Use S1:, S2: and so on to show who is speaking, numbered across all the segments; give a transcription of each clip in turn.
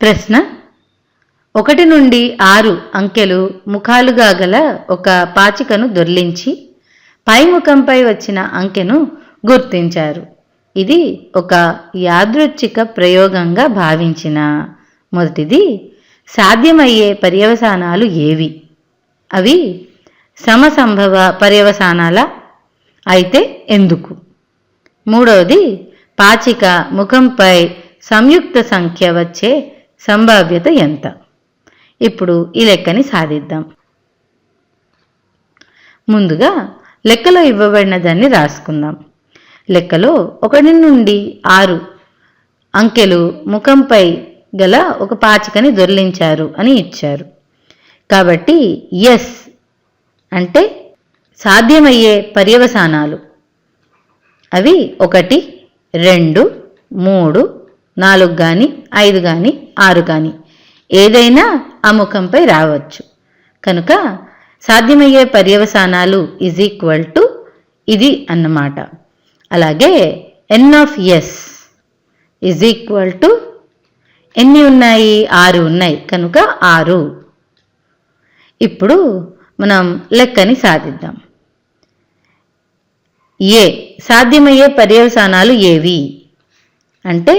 S1: ప్రశ్న. ఒకటి నుండి ఆరు అంకెలు ముఖాలుగా గల ఒక పాచికను దొర్లించి పై ముఖంపై వచ్చిన అంకెను గుర్తించారు. ఇది ఒక యాదృచ్ఛిక ప్రయోగంగా భావించిన. మొదటిది సాధ్యమయ్యే పర్యవసానాలు ఏవి? అవి సమసంభవ పర్యవసానాల అయితే ఎందుకు? మూడవది పాచిక ముఖంపై సంయుక్త సంఖ్య వచ్చే సంభావ్యత ఎంత? ఇప్పుడు ఈ లెక్కని సాధిద్దాం. ముందుగా లెక్కలో ఇవ్వబడిన దాన్ని రాసుకుందాం. లెక్కలో ఒకటి నుండి ఆరు అంకెలు ముఖంపై గల ఒక పాచికని దొర్లించారు అని ఇచ్చారు. కాబట్టి ఎస్ అంటే సాధ్యమయ్యే పర్యవసానాలు. అవి ఒకటి రెండు మూడు నాలుగు కానీ ఐదు కానీ ఆరు కానీ ఏదైనా ఆ ముఖంపై రావచ్చు. కనుక సాధ్యమయ్యే పర్యవసానాలు ఈజ్ ఈక్వల్ టు ఇది అన్నమాట. అలాగే N of S is equal to ఎన్ని ఉన్నాయి? ఆరు ఉన్నాయి. కనుక ఆరు. ఇప్పుడు మనం లెక్కని సాధిద్దాం. ఏ సాధ్యమయ్యే పర్యవసానాలు ఏవి? అంటే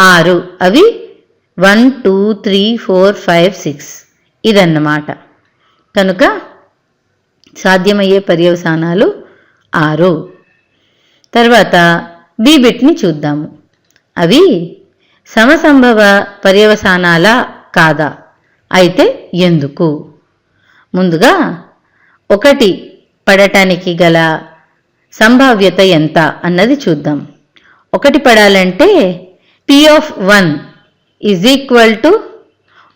S1: ఆరు. అవి one two three four five six. ఇదన్నమాట. కనుక సాధ్యమయ్యే పర్యవసానాలు ఆరు. తర్వాత బీబిట్ని చూద్దాము. అవి సమసంభవ పర్యవసానాలా కాదా? అయితే ఎందుకు? ముందుగా ఒకటి పడటానికి గల సంభావ్యత ఎంత అన్నది చూద్దాం. ఒకటి పడాలంటే P of one is equal to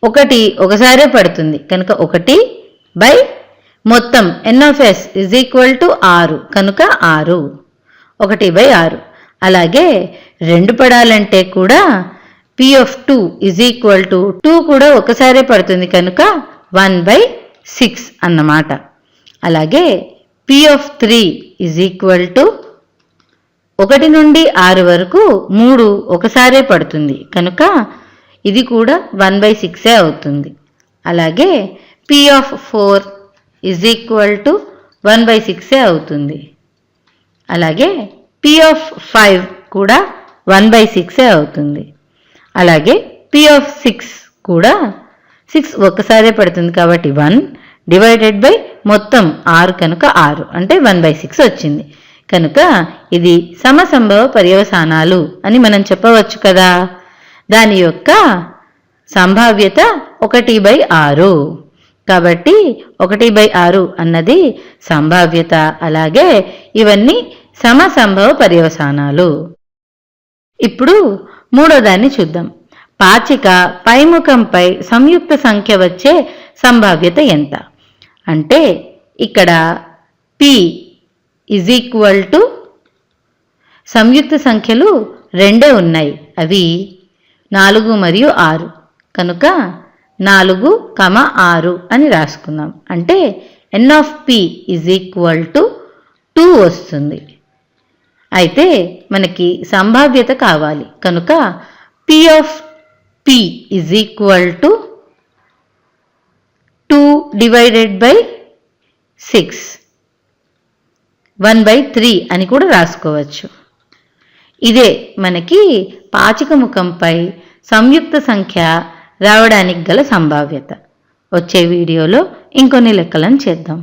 S1: ఒకటి ఒకసారే పడుతుంది. కనుక ఒకటి బై మొత్తం ఎన్ఎఫ్ఎస్ ఈజ్ ఈక్వల్ టు ఆరు. కనుక ఆరు. ఒకటి బై ఆరు. అలాగే రెండు పడాలంటే కూడా P of two is equal to two కూడా ఒకసారే పడుతుంది. కనుక వన్ బై సిక్స్ అన్నమాట. అలాగే P of three is equal to ఒకటి నుండి ఆరు వరకు మూడు ఒకసారే పడుతుంది. కనుక ఇది కూడా వన్ బై సిక్సే అవుతుంది. అలాగే P of four is equal to one by సిక్సే అవుతుంది. అలాగే పి ఆఫ్ ఫైవ్ కూడా వన్ బై సిక్సే అవుతుంది. అలాగే పి ఆఫ్ సిక్స్ కూడా సిక్స్ ఒక్కసారే పడుతుంది కాబట్టి వన్ డివైడెడ్ బై మొత్తం ఆరు కనుక ఆరు. అంటే వన్ బై సిక్స్ వచ్చింది. కనుక ఇది సమసంభవ పర్యవసానాలు అని మనం చెప్పవచ్చు కదా. దాని యొక్క సంభావ్యత ఒకటి బై ఆరు. కాబట్టి ఒకటి బై ఆరు అన్నది సంభావ్యత అలాగే ఇవన్నీ సమసంభవ పర్యవసానాలు. ఇప్పుడు మూడో దాన్ని చూద్దాం. పాచిక పైముఖంపై సంయుక్త సంఖ్య వచ్చే సంభావ్యత ఎంత? అంటే ఇక్కడ పి ఇజ్ ఈక్వల్ టు సంయుక్త సంఖ్యలు రెండే ఉన్నాయి. అవి నాలుగు మరియు ఆరు. కనుక నాలుగు కమ ఆరు అని రాసుకుందాం. అంటే N of P is equal to two వస్తుంది. అయితే మనకి సంభావ్యత కావాలి. కనుక P of P is equal to two divided by six one by three అని కూడా రాసుకోవచ్చు. ఇదే మనకి పాచిక ముఖంపై సంయుక్త సంఖ్య రావడానికి గల సంభావ్యత. వచ్చే వీడియోలో ఇంకొన్ని లెక్కలను చేద్దాం.